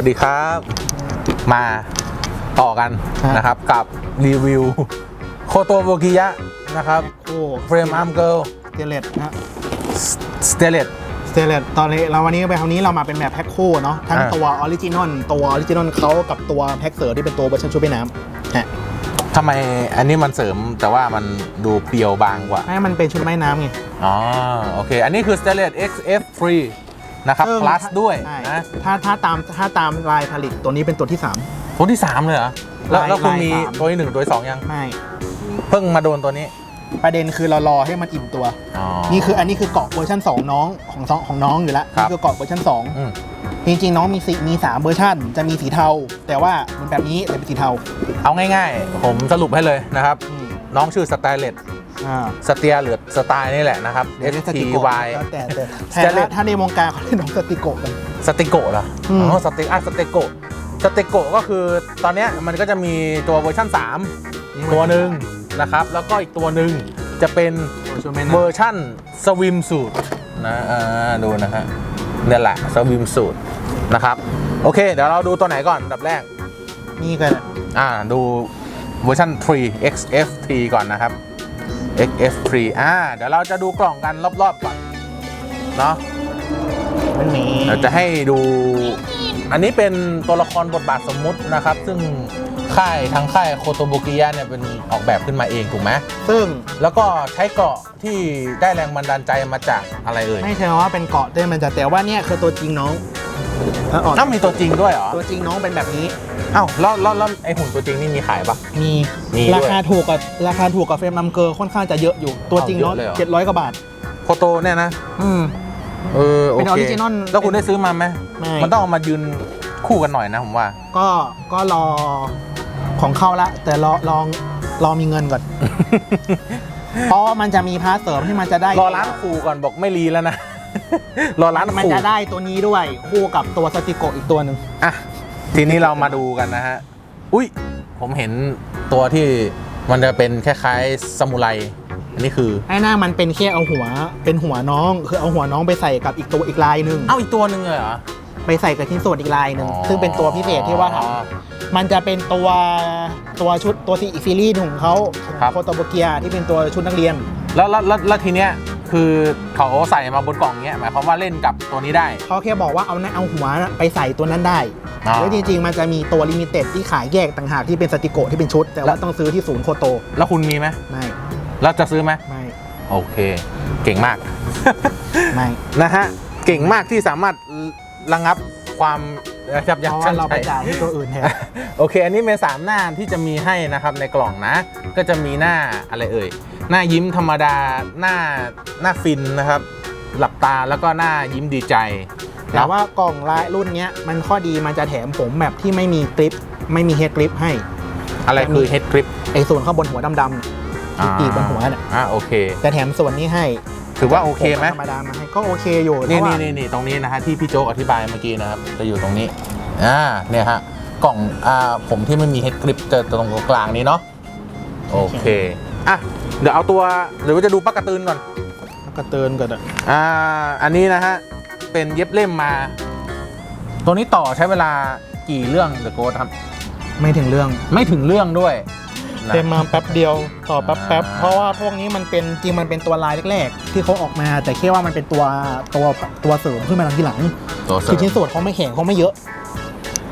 วัสดีครับ มาต่อกันฮะนะครับกับรีวิว โคโตโบกิยะนะครับโอ้เฟรมอาร์มเกิลสเตเลตนะสเตเลตสเตเลตตอนนี้เราวันนี้ไปคราวนี้เรามาเป็นแบบแพ็คคู่เนาะทั้งอ่าตัวออริจินอลตัวออริจินอลเขากับตัวแพ็คเสริมที่เป็นตัวเวอร์ชันชุดว่ายน้ำฮะทำไมอันนี้มันเสริมแต่ว่ามันดูเปรียวบางกว่าให้มันเป็นชุดว่ายน้ำไงอ๋อโอเค อันนี้คือ Stainless XF Free นะครับ ซึ่ง plus ด้วยใช่นะถ้าถ้าตามถ้าตามลายผลิตตัวนี้เป็นตัวที่ตัวที่ 3 เลยเหรอ แล้วลายแล้วคุณลายมีสาม ตัวที่หนึ่งตัวที่สองยัง3ไม่ เพิ่งมาโดนตัวนี้ประเด็นคือเรารอให้มันอิ่มตัว อ๋อ นี่คืออันนี้คือเกาะเวอร์ชัน2 น้องของสองของน้องอยู่แล้วครับ นี่คือเกาะเวอร์ชันอืม2จริงๆ น้องมีสีมี3เวอร์ชันจะมีสีเทา แต่ว่ามันแบบนี้แต่เป็นสีเทา เอาง่ายๆ ผมสรุปให้เลยนะครับ อืม น้องชื่อ Stainless อ่าสเตียหรือสไตล์นี่แหละนะครับ เดี๋ยว S เรียกส T ติโกะ Y แล้วแต่แต่สแต่เตเลถ้าสถ้าในวงการเขาเรียกน้องสติโกะกัน สติโกะเหรออืม อ๋อสติอะสติโกะสติโกะก็คือตอนเนี้ยมันก็จะมีตัวเวอร์ชัน3 ตัวหนึ่งนะครับ แล้วก็อีกตัวหนึ่งจะเป็นช่วยไม่เวนะอร์ชั่นสวิมสูตรนะอ่าดูนะฮะเนี่ยแหละสวิมสูตรนะครับ โอเค เดี๋ยวเราดูตัวไหนก่อนอันดับแรก นี่กันอ่าดู เวอร์ชัน3 XF3 ก่อนนะครับ XF3 อ่าเดี๋ยวเราจะดูกล่องกันรอบๆก่อนเนาะมันมีเราจะให้ดูอันนี้เป็นตัวละครบทบาทสมมุตินะครับ ซึ่งค่ายทางค่ายโคโตโบกิยะเนี่ยเป็นออกแบบขึ้นมาเองถูกไหมซึ่งแล้วก็ใช้เกราะที่ได้แรงบันดาลใจมาจากอะไรเอ่ยไม่ใช่ว่าเป็นเกาะได้มันจะแต่ว่าเนี่ยคือตัวจริงน้อง ถ้าออกน้ามีตัวจริงด้วยเหรอตัวจริงน้องเป็นแบบนี้เอ้าแล้วแล้วแล้วไอหุ่นตัวจริงนี่มีขายปะ มีมีด้วยราคาถูกกับราคาถูกกับเฟรมนัมเกอร์ค่อนข้างจะเยอะอยู่ตัวจริงเอาเนาะเยอะเลยเหรอ เจ็ดร้อยกว่าบาท โคโตเนี่ยนะ อืม เออโอเป็นเค original แล้วคุณได้ซื้อมาไหมไม่ มันต้องเอามายืนคู่กันหน่อยนะผมว่า ก็ก็รอของเข้าละ แต่รอลองรอมีเงินก่อน เพราะว่ามันจะมีพาร์ทเสริมที่มันจะได้รอร้านครูก่อนบอกไม่รีแล้วนะ รอร้านมันครูจะได้ตัวนี้ด้วย คู่กับตัวสติโกะอีกตัวหนึ่งอะทีนี้เรามาดูกันนะฮะ อุ้ยผมเห็นตัวที่มันจะเป็นคล้ายๆซามูไรอันนี้คือไอ้หน้ามันเป็นแค่เอาหัว เป็นหัวน้อง คือเอาหัวน้องไปใส่กับอีกตัวอีกลายหนึ่งเอ้าอีกตัวหนึ่งเลยเหรอไปใส่กับชิ้นส่วนอีกลายหนึ่งอ๋อซึ่งเป็นตัวพิเศษที่ว่าทำมันจะเป็นตัวตัวชุดตัวซีอีกซีรีส์ของเขาครับโคโตโบเกียที่เป็นตัวชุดนักเรียน แล้วแล้วแล้วแล้วทีเนี้ย คือเขาใส่มาบนกล่องเนี้ยหมายความว่าเล่นกับตัวนี้ได้ เขาแค่บอกว่าเอาหน้าเอาหัวน่ะไปใส่ตัวนั้นได้อ๋อแล้วจริงๆมันจะมีตัวลิมิเต็ดที่ขายแยกต่างหากที่เป็นสติโกะที่เป็นชุด แต่ว่าต้องซื้อที่ศูนย์โคโตแล้วคุณมีไหมไม่แล้วจะซื้อไหมไม่โอเค เก่งมาก ไม่ นะฮะ เก่งมากที่สามารถระงับ ความยับเพยั้งราะชั่ว่างเราใจไปจ่ายที่ตัวอื่นแทน โอเค อันนี้เป็นสามหน้าที่จะมีให้นะครับในกล่องนะ ก็จะมีหน้าอะไรเอ่ย หน้ายิ้มธรรมดาหน้าหน้าฟินนะครับ หลับตาแล้วก็หน้ายิ้มดีใจแต่ว่ากล่องลายรุ่นเนี้ยมันข้อดีมันจะแถมผมแบบที่ไม่มีกริป ไม่มีเฮดกริปให้ อะไรคือเฮดกริปไอ้ส่วนข้างบนหัวดำๆที่ปีกบนหัวน่ะอ่าโอเค จะแถมส่วนนี้ให้ ถือว่าโอเคไหมธรรมดามาให้ก็โอเคอยู่นี่เพราะนี่ว่านี่นี่ตรงนี้นะฮะที่พี่โจ๊กอธิบายเมื่อกี้นะครับจะอยู่ตรงนี้อ่าเนี่ยฮะกล่องอ่าผมที่ไม่มีเฮดกริปจะตรงกลางนี้เนาะโอเคอะเดี๋ยวเอาตัวหรือว่าจะดูปลักกระตือนก่อนกระเตือนกันอะอ่าอันนี้นะฮะเป็นเย็บเล่มมา ตัวนี้ต่อใช้เวลากี่เรื่องเดอะโกครับไม่ถึงเรื่องไม่ถึงเรื่องด้วย นะ เต็มมาแป๊บเดียวต่อแป๊บอ่าแป๊บเพราะว่าพวกนี้มันเป็นจริงมันเป็นตัวลายแรกๆที่เขาออกมา แต่แค่ว่ามันเป็นตัวตัวตัวเสริมขึ้นมาทีหลังตัวเสริคือมชิ้นส่วนเขาไม่แข็งเขาไม่เยอะ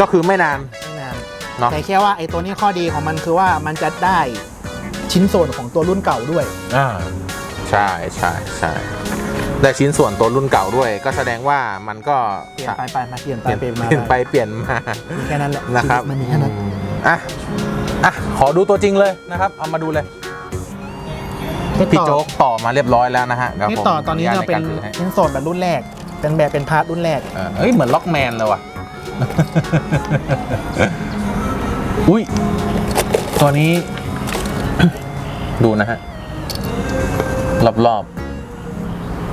ก็คือไม่นาน ไม่นานเนาะแต่แค่ว่าไอ้ตัวนี้ข้อดีของมันคือว่ามันจะได้ชิ้นส่วนของตัวรุ่นเก่าด้วย อ่าใช่ใช่ใช่ได้ชิ้นส่วนตัวรุ่นเก่าด้วย ก็แสดงว่ามันก็เปลี่ยนไปไปมาเปลี่ยนเปไปลี่ยนเปลี่ยนมาเปลี่ยนไปเปลี่ยนมา มีแค่นั้นแหละนะครับมันมีแค่นั้น อืมอะ อะขอดูตัวจริงเลยนะครับ เอามาดูเลย พี่โจ๊กต่อมาเรียบร้อยแล้วนะฮะเดี๋ยวนี่ผมต่อตอนนี้ขเราญาเป็นใถือให้ชิ้นส่วนแบบรุ่นแรก เป็นแบบเป็นพาร์ทรุ่นแรกเออเอ้ยเหมือนล็อกแมนเลยว่ะ อุ้ยตัวนี้ ดูนะฮะ รอบ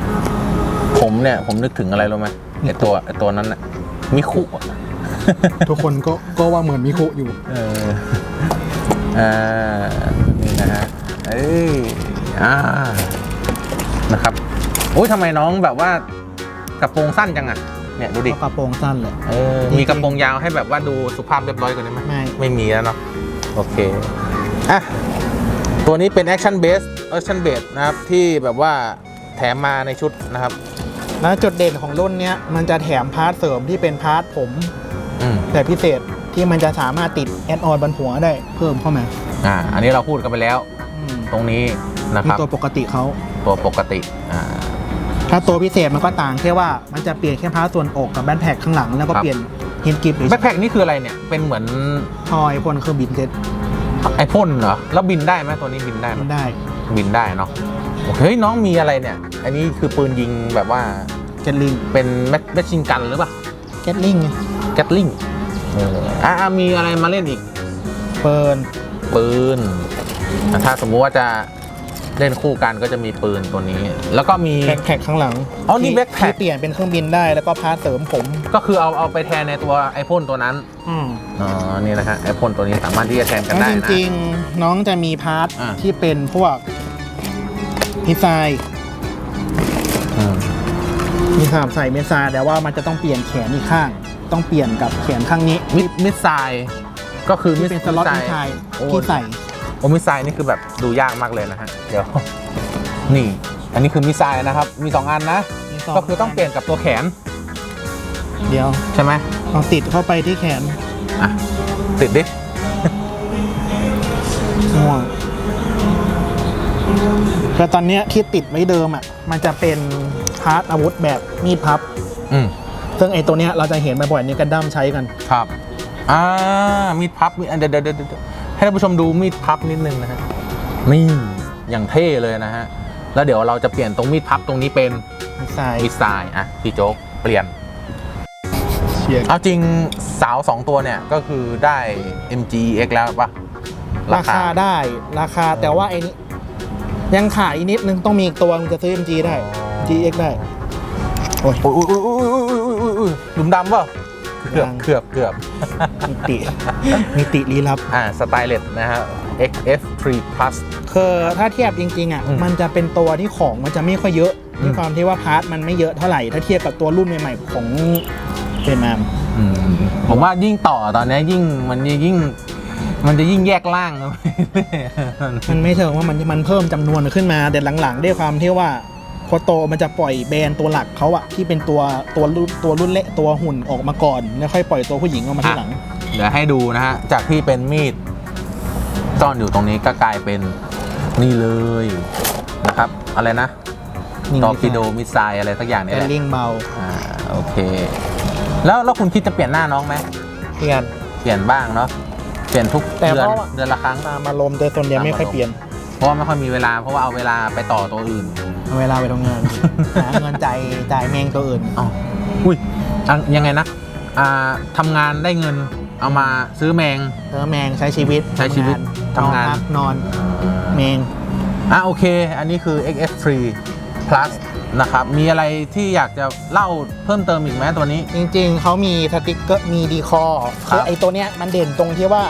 ๆ ผมเนี่ย ผมนึกถึงอะไรรู้ไหมไอตัวไอตัวนั้นน่ะมิคุอะทุกคนก็ก็ว่าเหมือนมิคุอยู่เอออ่านี่นะฮะเอ้ยอ่านะครับอุ้ยทำไมน้องแบบว่ากระโปรงสั้นจังอะเนี่ยดูดิกระโปรงสั้นเลย เออจริงๆมีกระโปรงยาวให้แบบว่าดูสุภาพเรียบร้อยกว่านี้ไหมไม่ ไม่มีแล้วเนาะโอเคอะตัวนี้เป็น Action Base Action Base นะครับที่แบบว่าแถมมาในชุดนะครับ แล้วจุดเด่นของรุ่นเนี้ยมันจะแถมพาร์ทเสริมที่เป็นพาร์ทผมอืม แต่พิเศษ ที่มันจะสามารถติดแอดออนบนหัวได้เพิ่มเข้ามาอ่าอันนี้เราพูดกันไปแล้ว อืมตรงนี้นะคมีรับตัวปกติเขา ตัวปกติอ่า ถ้าตัวพิเศษมันก็ต่างแค่ว่ามันจะเปลี่ยนแค่พาร์ทส่วนอกกับแบนแพ็กข้างหลังแล้วก็ครับ เปลี่ยนฮินกิฟหรือแบ็คแพคนี่คืออะไรเนี่ยเป็นเหมือนทอยพลเครื่องบินเจ็ตไอพ่นเหรอแล้วบินได้ไหมตัวนี้บินได้ไหม มันได้บินได้เนาะโอเคเฮ้ยน้องมีอะไรเนี่ย อันนี้คือปืนยิงแบบว่าเจ็ตลิงเป็นแมชแมชชินกันหรือเปล่าเจ็ตลิงไงแกตลิง เอออะอะมีอะไรมาเล่นอีก เปินปืนอะถ้าสมมุติว่าจะเล่นคู่กันก็จะมีปืนตัวนี้ แล้วก็มี แบ็คแพ็กข้างหลังอ๋อนี่ที่ backpack ที่เปลี่ยนเป็นเครื่องบินได้แล้วก็พาร์ทเสริมผมก็คือเอาเอาไปแทนในตัวไอพ่นตัวนั้น อืม อ๋อ นี่นะฮะไอพ่นตัวนี้สามารถที่จะแทนกันแล้วได้จนะริงๆ น้องจะมีพาร์ทอ่า ที่เป็นพวกมิสไซล์อืมมีสามใส่มิสไซล์แต่ว่ามันจะต้องเปลี่ยนแขนอีกข้าง ต้องเปลี่ยนกับแขนข้างนี้มิดมิดไซล์ก็คือมิที่ดเป็นสล็อตไซมิสล์ไซล์โอ้ที่ใส่โอมิดไซล์นี่คือแบบดูยากมากเลยนะฮะเดี๋ยวนี่ อันนี้คือมิดไซล์นะครับ มีสองอันนะมีสก็คือต้องเปลี่ยนกับตัวแขน เดี๋ยวใช่ไหมเอาติดเข้าไปที่แขนอะติดดิง่วงแต่ตอนเนี้ยที่ติดไว้เดิมอะ มันจะเป็นพาร์ทอาวุธแบบมีดพับ อืม ซึ่งไอ้ตัวเนี้ยเราจะเห็นบ่อยๆในกันดั้มใช้กัน ครับอ่ามีดพับมีอันเดี๋ยวเดี๋ยวเดี๋ยวเดี๋ยวให้ท่านผู้ชมดูมีดพับนิดนึงนะฮะนี่อย่างเท่เลยนะฮะแล้วเดี๋ยวเราจะเปลี่ยนตรงมีดพับตรงนี้เป็นมิสไซล์มิดไซล์อะพี่โจ๊กเปลี่ยนเชียร์เอาจริงสาว 2 ตัวเนี่ยก็คือได้ MGX แล้วปะราคาได้ราคาแต่ว่าไอ้นี่ยังขาดอีกนิดนึงต้องมีอีกตัวมึงจะซื้อ MG ได้ GX ได้โอ้ยอุ้ยอุ้ยอุ้ยอุ้ยอุ้ ยอุ้ยอุ้ยอุ้ยหลุมดำเปล่าเกือบยังเกือบเกือบมิติมิติลี้ลับอ่าสไตเลสนะฮะ XF3 Plus คือถ้าเทียบจริงๆอะอืมมันจะเป็นตัวที่ของมันจะไม่ค่อยเยอะอืมด้วยความที่ว่าพาร์ทมันไม่เยอะเท่าไหร่ ถ้าเทียบกับตัวรุ่นใหม่ๆของเฟรมามอืมผมว่ายิ่งต่อตอนเนี้ยยิ่งมันยิ่งมันจะยิ่งแยกล่างนะมันไม่เชิงว่ามันมันเพิ่มจำนวนขึ้นมาแต่หลังๆ ด้วยความที่ว่า โคโตมันจะปล่อยแบรนด์ตัวหลักเขาอะที่เป็นตัวตัวรุ่นตัวรุ่นเละตัวหุ่นออกมาก่อนแล้วค่อยปล่อยตัวผู้หญิงออกมาทีหลัง เดี๋ยวให้ดูนะฮะ จากที่เป็นมีดซ่อนอยู่ตรงนี้ก็กลายเป็นนี่เลยนะครับ อะไรนะนี่ตอร์ปิโดมิสไซล์อะไรสักอย่างเนี่ยเป็แหนละลิงเบาอ่าโอเค แล้วแล้วคุณคิดจะเปลี่ยนหน้าน้องไหมเปลี่ยนเปลี่ยนบ้างเนาะเปลี่ยนทุกแต่เดือนเพราะว่าเดือนละครั้งตามอารมณ์แต่ส่วนใหญ่ไม่ค่อยเปลี่ยนเพ ราะว่าไม่ค่อยมีเวลาเพราะว่าเอาเวลาไปต่อตัวอื่นเอาเวลาไปทำงาน หาเงินจ่ายจ่ายแมงตัวอื่น อ๋ออุ้ยอะยังไงนะอ่าทำงานได้เงินเอามาซื้อแมง เออแมงใช้ชีวิตใช้ชีวิตทำงานพักนอนแมง อะโอเค อันนี้คือ XF3 Plus นะครับ มีอะไรที่อยากจะเล่าเพิ่มเติมอีกไหมตัวนี้ จริงๆ เขามีสติกเกอร์มีดีคอร์ครับคือไอตัวเนี้ยมันเด่นตรงที่ว่า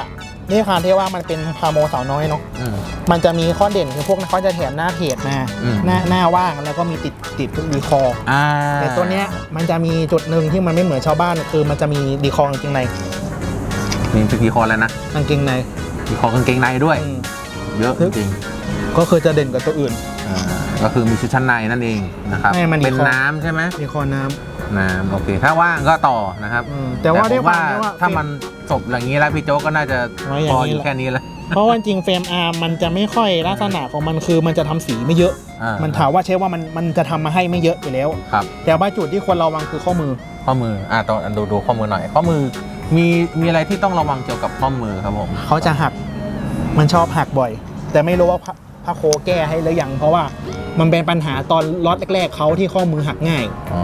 ด้วยความที่ว่ามันเป็นพาโมสาวน้อยเนาะอืม มันจะมีข้อเด่นคือพวกเขาจะแถมหน้าเพจมาอืม หน้าหน้าว่างแล้วก็มีติดติดดีคอร์อ่าแต่ตัวเนี้ยมันจะมีจุดหนึ่งที่มันไม่เหมือนชาวบ้านคือมันจะมีดีคอร์กางเกงในมีสกีคอแล้วนะกางเกงในมีคอกางเกงในด้วย อืม เยอะจริงก็คือจะเด่นกว่าตัวอื่นๆ อ่าก็คือมีชุดชั้นในนั่นเองนะครับไม่มันเป็นดีคอน้ำใช่ไหมดีคอร์น้น้ำโอเค ถ้าว่างก็ต่อนะครับำอืมแต่ว่าผด้วยมความที่ว่าถ้ามันจบอย่างนี้แล้วพี่โจ๊กก็น่าจะไว้อย่าพงอนี้อยู่แหละ แค่นี้แล้วเพราะว่าจริงเฟรมอาร์มันจะไม่ค่อยลักษณะของมันคือมันจะทำสีไม่เยอะ อ่ามันถามว่าใช่ว่ามันมันจะทำมาให้ไม่เยอะอยู่แล้ว ครับ แต่ว่าจุดที่ควรระวังคือข้อมือ ข้อมืออ่าตอนดูดูข้อมือหน่อย ข้อมือมีมีอะไรที่ต้องระวังเกี่ยวกับข้อมือครับผม เขาจะหัก มันชอบหักบ่อย แต่ไม่รู้ว่า พระพระโคแก้ให้หรือยังเพราะว่ามันเป็นปัญหาตอนล็อตแรกๆเขาที่ข้อมือหักง่าย อ๋อ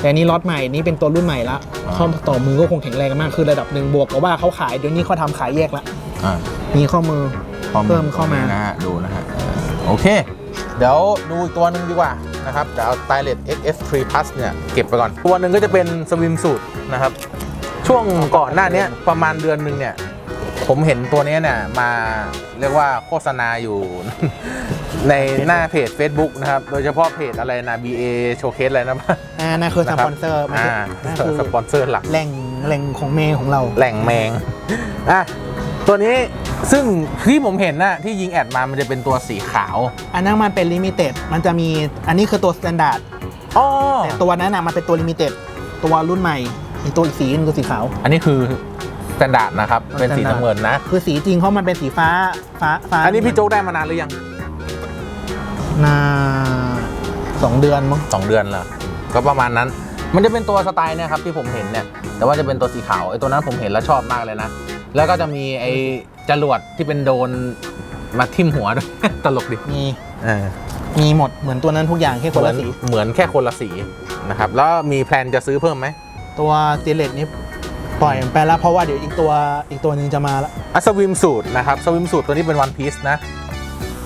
แต่อันนี้ล็อตใหม่นี่เป็นตัวรุ่นใหม่ละอ่า ข้อต่อมือก็คงแข็งแรงมากคือระดับหนึ่งบวกกับว่าเขาขายเดี๋ยวนี้เขาทำขายแยกละอ่ามีข้อมือข้อเพิ่มเข้ามา นะฮะ ดูนะฮะโอเค เดี๋ยวดูอีกตัวหนึ่งดีกว่านะครับ เดี๋ยวเอา Stylet XF3 Plus เนี่ย เก็บไปก่อน ตัวหนึ่งก็จะเป็นสวิมสูตรนะครับ ช่วงก่อนหน้าเนี้ยประมาณเดือนหนึ่งเนี่ย ผมเห็นตัวเนี้ยเนี่ยมาเรียกว่าโฆษณาอยู่ ในหน้าเพจ Facebook นะครับ โดยเฉพาะเพจอะไรนะ BA Showcase อะไรนะอ่านั่นคือสนะครัปอนเซอร์มันอ่านั่นคือสปอนเซอร์หลักแหล่งแหล่งของเมย์ของเรา แหล่งแมงอะตัวนี้ซึ่งที่ผมเห็นนะที่ยิงแอดมามันจะเป็นตัวสีขาว อันนั้นมันเป็นลิมิเต็ดมันจะมีอันนี้คือตัวสแตนดาร์ดอ๋อแต่ตัวนั้นอะมันเป็นตัวลิมิเต็ดตัวรุ่นใหม่อีกตัวอีกสีนึงคือสีขาว อันนี้คือส แตนดาร์ดนะครับ เป็นสีน้ำเงินนะ คือสีจริงเขามันเป็นสีฟ้าฟ้าฟ้าอันนี้พี่โจ๊กได้มานานหรือยังนาสองเดือนมั้งสองเดือนเหรอก็ประมาณนั้น มันจะเป็นตัวสไตล์เนี่ยครับที่ผมเห็นเนี่ย แต่ว่าจะเป็นตัวสีขาวไอ้ตัวนั้นผมเห็นแล้วชอบมากเลยนะ แล้วก็จะมีไอ้จรวดที่เป็นโดรนมาทิ่มหัวด้วย ตลกดิ มีเออมีหมดเหมือนตัวนั้นทุกอย่างแค่คนละสี เหมือนแค่คนละสีนะครับ แล้วมีแพลนจะซื้อเพิ่มไหม ตัวสตีเลตนี้ ปล่อยมันไปแล้วเพราะว่าเดี๋ยวอีกตัวอีกตัวหนึงจะมาแล้วอะสวิมสูตรนะครับสวิมสูตรตัวนี้เป็นวันพีซนะ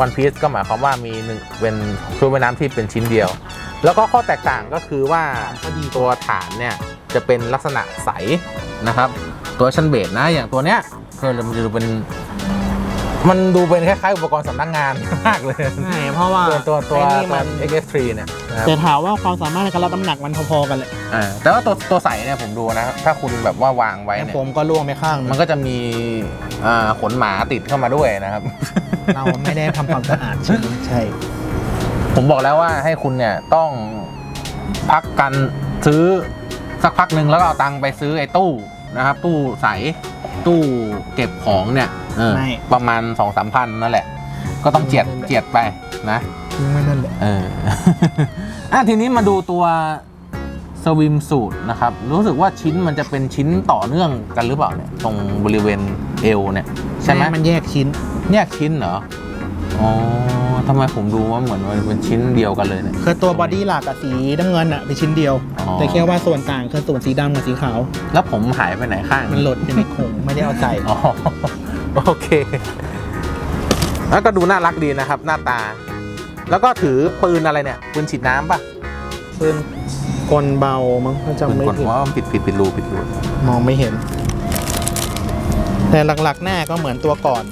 วันพีซก็หมายความว่ามีหนึ่งเป็นชุดว่ายน้ำที่เป็นชิ้นเดียว แล้วก็ข้อแตกต่างก็คือว่าตัวฐานเนี่ยจะเป็นลักษณะใสนะครับ ตัวชั้นเบสนะอย่างตัวเนี้ยคือมันจะดูเป็น มันดูเป็นคล้ายๆอุปกรณ์สำนักงานมากเลยใช่เพราะว่าตัวตัวตัวไอ้นี่มัมันน XS3 เนี่ยนะครับแต่ถามว่าความสามารถในการรับน้ำหนักมันพอๆกันแหละอ่าแต่ว่าตัวตัวใสเนี่ยผมดูนะถ้าคุณแบบว่าวางไว้แต่เนี่ยผมก็ล่วงไปข้างหงมันก็จะมีอ่าขนหมาติดเข้ามาด้วยนะครับ เราไม่ได้ทำความสะอาดใช่ไหมใช่ ผมบอกแล้วว่าให้คุณเนี่ยต้องพักกันซื้อสักพักหนึ่งแล้วก็เอาตังค์ไปซื้อไอ้ตู้นะครับ ตู้ใส ตู้เก็บของเนี่ยเออไม่ ประมาณสองสามพันนั่นแหละ ก็ต้องเจียดนั่นแหละเจียดไปนะ ทิ้งไว้นั่นแหละเออ อะทีนี้มาดูตัวสวิมสูตรนะครับ รู้สึกว่าชิ้นมันจะเป็นชิ้นต่อเนื่องกันหรือเปล่าเนี่ย ตรงบริเวณเอวเนี่ย ใช่ไหมมันแยกชิ้น แยกชิ้นเหรอ อ๋อ ทำไมผมดูว่าเหมือนมันเป็นชิ้นเดียวกันเลยเนี่ย คือตัวบอดี้หลักกับสีน้ำเงินอะเป็นชิ้นเดียว อ๋อ แต่แค่ว่าส่วนต่างคือส่วนสีดำกับสีขาว แล้วผมหายไปไหนข้างมันหล่นอยู่ในโครงไม่ได้เอาใส่อ๋อ โอเค แล้วก็ดูน่ารักดีนะครับ หน้าตา แล้วก็ถือปืนอะไรเนี่ย ปืนฉีดน้ำป่ะปืนกลเบามั้งถ้าปืจำนไม่กลผิด ว่ามันปิดปิดปิดรูปิดรูมองไม่เห็น แต่หลักๆหน้าก็เหมือนตัวก่อน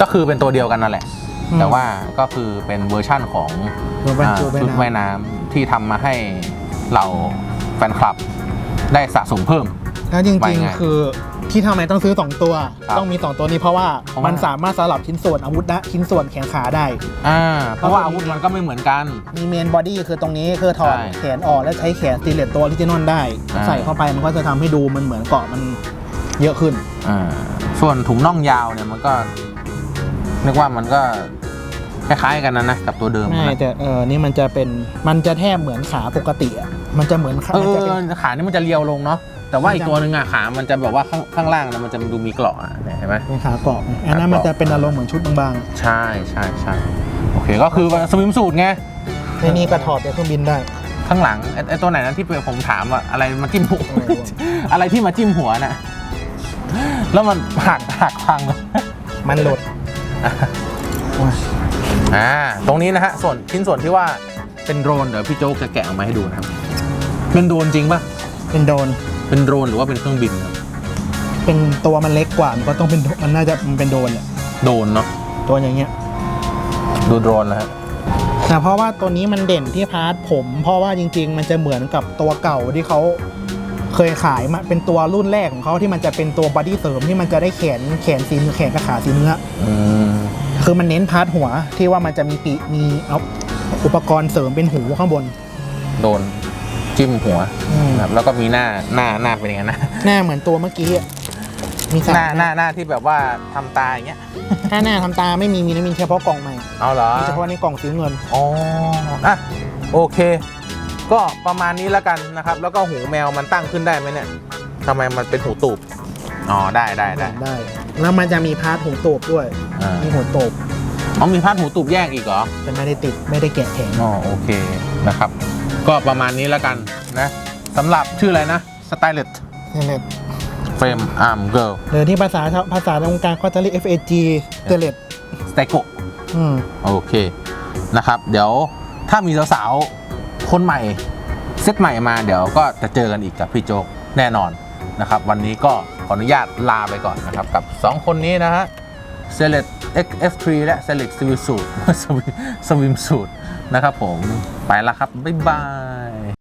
ก็คือเป็นตัวเดียวกันนั่นแหละอืม แต่ว่าก็คือเป็นเวอร์ชั่นของตัวเป็นอ่าตัวเป็นชุดว่ายน้ำที่ทำมาให้เราแฟนคลับได้สะสมเพิ่มแล้วจว่าริงไงๆ คือที่ทำไมต้องซื้อ 2 ตัวครับต้องมี 2 ตัวนี้เพราะว่าเพราะว่ามัมันสามารถสลับชิ้นส่วนอาวุธได้ชิ้นส่วนแขนขาได้อ่าเพราะว่าอาวุธมันก็ไม่เหมือนกัน มีเมนบอดี้คือตรงนี้คือถอดใช่แขนออกแล้วใช้แขนสตีเลตตัวออริจินอลได้อ่าใส่เข้าไปมันก็จะทำให้ดูมันเหมือนเกาะมันเยอะขึ้นอ่าส่วนถุงน่องยาวเนี่ยมันก็ นึกว่ามันก็คล้ายๆกันนะนะกับตัวเดิมไม่นะแต่เออนี่มันจะเป็นมันจะแทบเหมือนขาปกติอะมันจะเหมือนขาเอมันจะเป็น อขานี่มันจะเรียวลงเนาะแต่ว่ามันจะอีกตัวหนึ่งอะขา มันจะแบบว่าข้างข้างล่างนะมันจะดูมีเกราะอะเนี่ยเห็นไหม เป็นขาเกาะไงอันนั้นมันจะเป็นอารมณ์เหมือนชุดบางใช่ใช่ใช่โอเคก็คือสวิมสูตรไง ๆในนี่ก็ถอดไปเครื่องบินได้ ข้างหลังไอ้ไอ้ตัวไหนนั้นที่ผมถามว่าอะไรมาจิ้มหัว อะไรวะ อะไรที่มาจิ้มหัวน่ะแล้วมันหักหักพังเลยมันหลุด อ่าตรงนี้นะฮะส่วนชิ้นส่วนที่ว่าเป็นโดรนเดี๋ยวพี่โจ๊กจะแกะออกมาให้ดูนะครับ เป็นโดรนจริงปะเป็นโดรนเป็นโดรนหรือว่าเป็นเครื่องบินครับเป็นตัวมันเล็กกว่ามันก็ต้องเป็นมันน่าจะมันเป็นโดรนแหละโดรนเนาะตัวอย่างเงี้ยดูโดรนแล้วฮะแต่เพราะว่าตัวนี้มันเด่นที่พาร์ทผม เพราะว่าจริง ๆ มันจะเหมือนกับตัวเก่าที่เขา เคยขายมาเป็นตัวรุ่นแรกของเขาที่มันจะเป็นตัวบอดี้เสริมที่มันจะได้แขนแขนสีแขนกับขาสีเนื้ออืมคือมันเน้นพาร์ทหัวที่ว่ามันจะมีปีกมีเอาอุปกรณ์เสริมเป็นหูข้างบน โดนจิ้มหัวนะครับแล้วก็มีหน้าหน้าหน้าเป็นยังไงนะหน้าเหมือนตัวเมื่อกี้อะมีสามหน้าหน้าหน้าที่แบบว่าทำตาอย่างเงี้ยถ้าหน้าทำตาไม่มีมีนะมีเฉพาะกล่องใหม่เอาเหรอมีเฉพาะในกล่องสีเงินอ๋ออะโอเค ก็ประมาณนี้แล้วกันนะครับ แล้วก็หูแมวมันตั้งขึ้นได้ไหมเนี่ยทำไมมันเป็นหูตูบอ๋อได้ได้ได้ ได้ แล้วมันจะมีพาร์ทหูตูบด้วย อ่ามีหูตูบอ๋อมีพาดหูตูบแยกอีกเหรอ แต่ไม่ได้ติดไม่ได้แกะแข็งอ๋อโอเคนะครับ ก็ประมาณนี้แล้วกันนะสำหรับชื่ออะไรนะสไตล์เลตนี่แหละเฟรมอาร์มเกิลหรือที่ภาษาภาษาในวงการเขาจะเรียก FAG เตเลตสไตโก อืม โอเคนะครับ เดี๋ยวถ้ามีสาวๆ คนใหม่เซตใหม่มาเดี๋ยวก็จะเจอกันอีกกับพี่โจ๊กแน่นอนนะครับ วันนี้ก็ขออนุญาตลาไปก่อนนะครับ กับ 2 คนนี้นะฮะเซเลต XF3 และ Select Swim Suit Swim Suit นะครับผมไปละครับ บ๊ายบาย